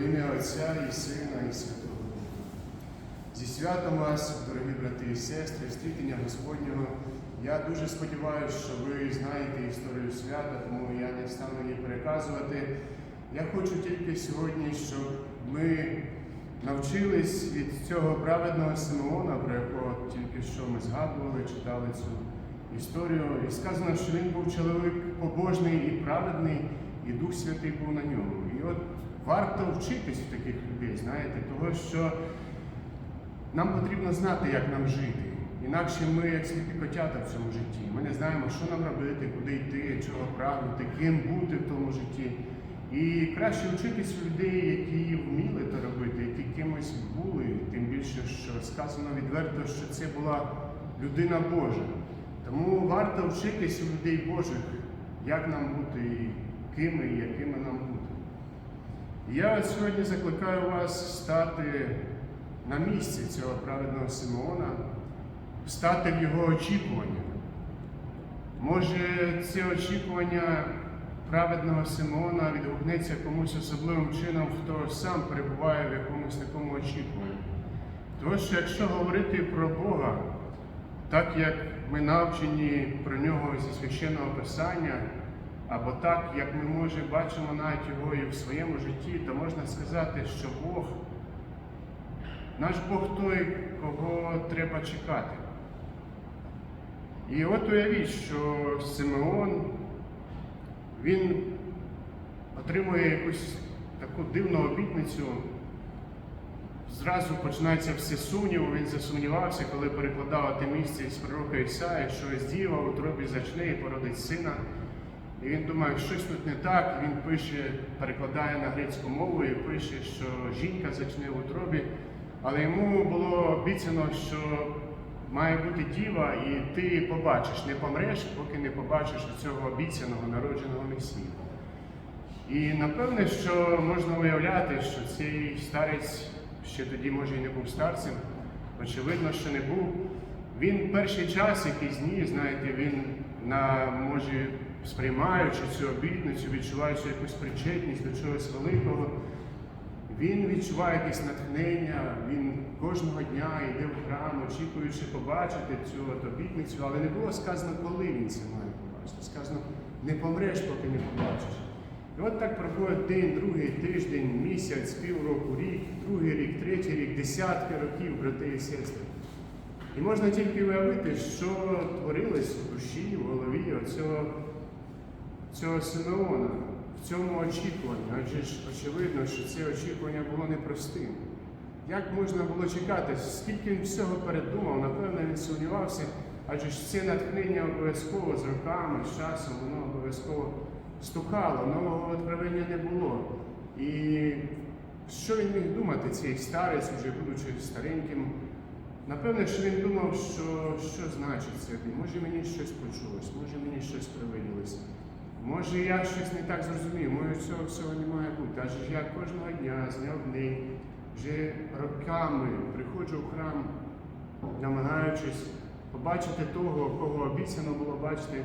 Во ім'я Отця і Сина, і Святого Духа. Зі святом вас, дорогі брати і сестри, стрітення Господнього. Я дуже сподіваюся, що ви знаєте історію свята, тому я не стану її переказувати. Я хочу тільки сьогодні, щоб ми навчились від цього праведного Симеона, про якого тільки що ми згадували, читали цю історію. І сказано, що він був чоловік побожний і праведний, і Дух Святий був на ньому. І от варто вчитись в таких людей, знаєте, того, що нам потрібно знати, як нам жити. Інакше ми, як сліпі котята в цьому житті. Ми не знаємо, що нам робити, куди йти, чого прагнути, ким бути в тому житті. І краще вчитись у людей, які вміли це робити, які кимось були, тим більше, що сказано відверто, що це була людина Божа. Тому варто вчитись у людей Божих, як нам бути, і кими і якими нам бути. Я сьогодні закликаю вас стати на місці цього праведного Симеона, стати в його очікування. Може, це очікування праведного Симеона відгукнеться комусь особливим чином, хто сам перебуває в якомусь такому очікуванні. Тому що якщо говорити про Бога, так як ми навчені про нього зі священного писання, або так, як ми може бачимо навіть його і в своєму житті, то можна сказати, що Бог, наш Бог той, кого треба чекати. І от уявіть, що Симеон, він отримує якусь таку дивну обітницю. Зразу починається все сумніву, він засумнівався, коли перекладав те місце із пророка Ісая, що ось діва у тробі зачне і породить сина. І він думає, щось тут не так. Він пише, перекладає на грецьку мову і пише, що жінка зачне в утробі. Але йому було обіцяно, що має бути діва, і ти побачиш, не помреш, поки не побачиш цього обіцяного народженого Месії. І напевне, що можна уявляти, що цей старець ще тоді, може, і не був старцем, очевидно, що не був. Він перший час, якийсь дні, знаєте, він на може сприймаючи цю обітницю, відчуваючи якусь причетність до чогось великого, він відчуває якесь натхнення, він кожного дня йде в храм, очікуючи побачити цю обітницю, але не було сказано, коли він це має побачити. Сказано, не помреш, поки не побачиш. І от так проходить день, другий тиждень, місяць, півроку, рік, другий рік, третій рік, десятки років, брати і сестри. І можна тільки уявити, що творилось в душі, в голові оцього, цього Симеона, в цьому очікуванні. Адже ж очевидно, що це очікування було непростим. Як можна було чекати, скільки він всього передумав, напевно, він сумнівався, адже ж це натхнення обов'язково з роками, з часом, воно обов'язково стукало, нового откровення не було. І що він міг думати, цей старець, вже будучи стареньким? Напевне, що він думав, що що значить це. Може мені щось почулось, може мені щось привиділося. Може я щось не так зрозумів, може цього всього не має бути. Адже я кожного дня, з дня в день, вже роками приходжу в храм, намагаючись побачити того, кого обіцяно було бачити,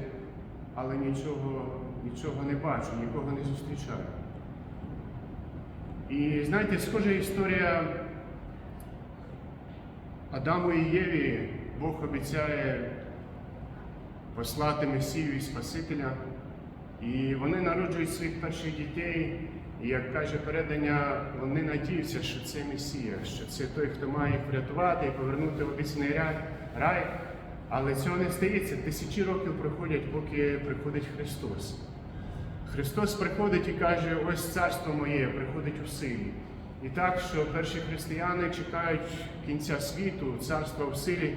але нічого, нічого не бачу, нікого не зустрічаю. І знаєте, схожа історія Адаму і Єві Бог обіцяє послати Месію і Спасителя. І вони народжують своїх перших дітей, і як каже передання, вони надіються, що це Месія, що це той, хто має їх врятувати і повернути в обіцяний рай. Але цього не стається. Тисячі років проходять, поки приходить Христос. Христос приходить і каже, ось царство моє приходить у силі. І так, що перші християни чекають кінця світу, царства в силі,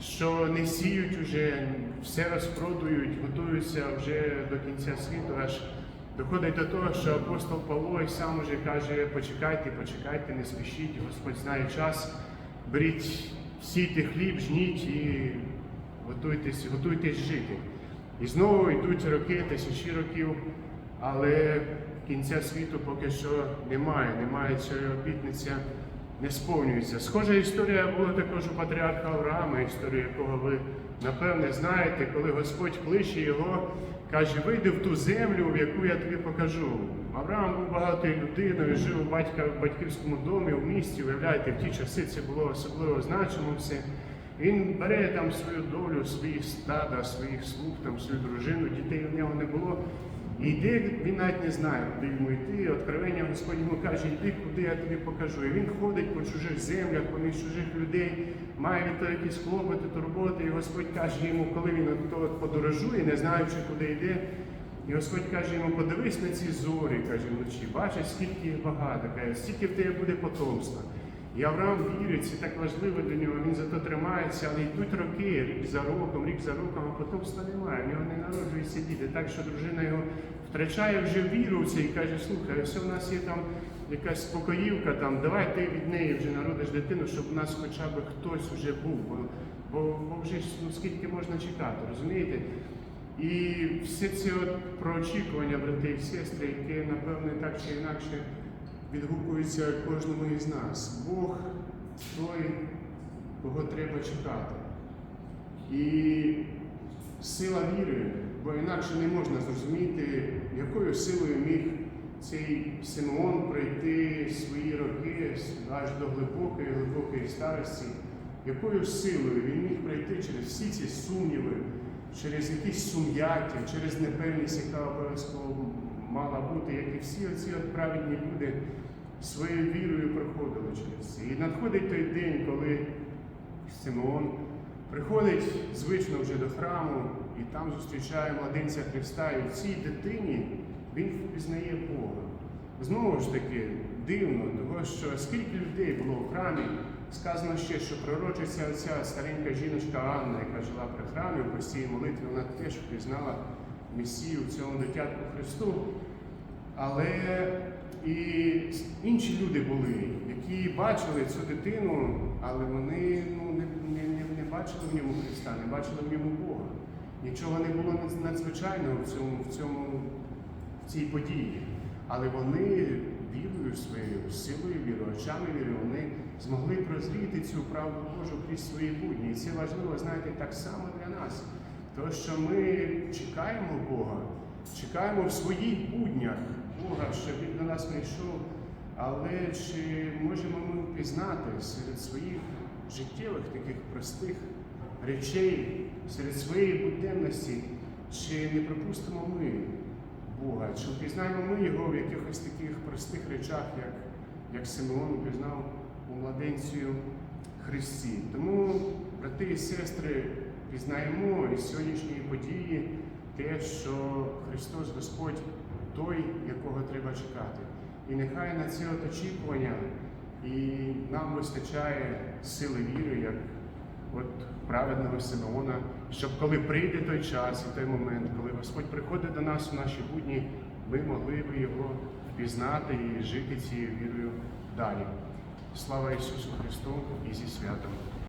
що не сіють уже, все розпродують, готуються вже до кінця світу, аж доходить до того, що апостол Павло і сам уже каже, почекайте, почекайте, не спішіть, Господь знає час, беріть, сійте хліб, жніть і готуйтесь, готуйтесь жити. І знову йдуть роки, тисячі років, але кінця світу поки що немає, немає цієї обітниці, не сповнюється. Схожа історія була також у патріарха Авраама, історію якого ви напевне знаєте, коли Господь кличе його, каже, вийди в ту землю, в яку я тобі покажу. Авраам був багатою людиною, жив у батька в батьківському домі в місті. Уявляєте, в ті часи це було особливо значимо все. Він бере там свою долю, свої стада, своїх слуг, там свою дружину, дітей у нього не було. І йде, він навіть не знає, куди йому йти. Откровення Господь йому каже, йди, куди я тобі покажу. І він ходить по чужих землях, поміж чужих людей, має від того якісь клопоти, турботи. І Господь каже йому, коли він от подорожує, не знаючи, куди йде. І Господь каже йому, подивись на ці зорі, каже вночі, бачиш, скільки їх багато, каже, стільки в тебе буде потомства. І Авраам вірить, це так важливо для нього, він за то тримається, але йдуть роки, рік за роком, рік за роком, а потомства немає. В нього не народжуються діти. Так що дружина його втрачає вже віру в це і каже, слухай, ось у нас є там якась спокоївка, там, давай ти від неї вже народиш дитину, щоб у нас хоча б хтось вже був. Бо, бо, бо вже ну, скільки можна чекати, розумієте? І все це от про очікування, брати і сестри, яке, напевне, так чи інакше відгукується кожному із нас. Бог той, кого треба чекати. І сила віри, бо інакше не можна зрозуміти, якою силою міг цей Симеон пройти свої роки аж до глибокої, глибокої старості, якою силою він міг пройти через всі ці сумніви, через якісь сум'яття, через непевність, яка обов'язково мала бути, як і всі оці от праведні люди своєю вірою проходили через це. І надходить той день, коли Симеон приходить звично вже до храму і там зустрічає младенця Христа, і в цій дитині він впізнає Бога. Знову ж таки, дивно, того, що скільки людей було в храмі, сказано ще, що пророчиця ця старенька жіночка Анна, яка жила при храмі в постійній молитві, вона теж впізнала Месію в цьому дитятку Христу. Але і інші люди були, які бачили цю дитину, але вони ну, не, не, не, не бачили в ньому Христа, не бачили в ньому Бога. Нічого не було надзвичайного в цьому, в цьому в цій події. Але вони вірою своєю, силою віри, очами віри, вони змогли прозріти цю правду Божу крізь свої будні. І це важливо, знаєте, так само для нас. Тому що ми чекаємо Бога, чекаємо в своїх буднях Бога, щоб він до нас прийшов. Але чи можемо ми впізнати серед своїх життєвих таких простих речей, серед своєї буденності, чи не пропустимо ми Бога, чи впізнаємо ми його в якихось таких простих речах, як, як Симеон впізнав у младенцю Христі. Тому, брати і сестри, пізнаємо із сьогоднішньої події те, що Христос Господь той, якого треба чекати. І нехай на це от очікування і нам вистачає сили віри, як от праведного Симеона, щоб коли прийде той час і той момент, коли Господь приходить до нас у наші будні, ми могли би його впізнати і жити цією вірою далі. Слава Ісусу Христу і зі святом!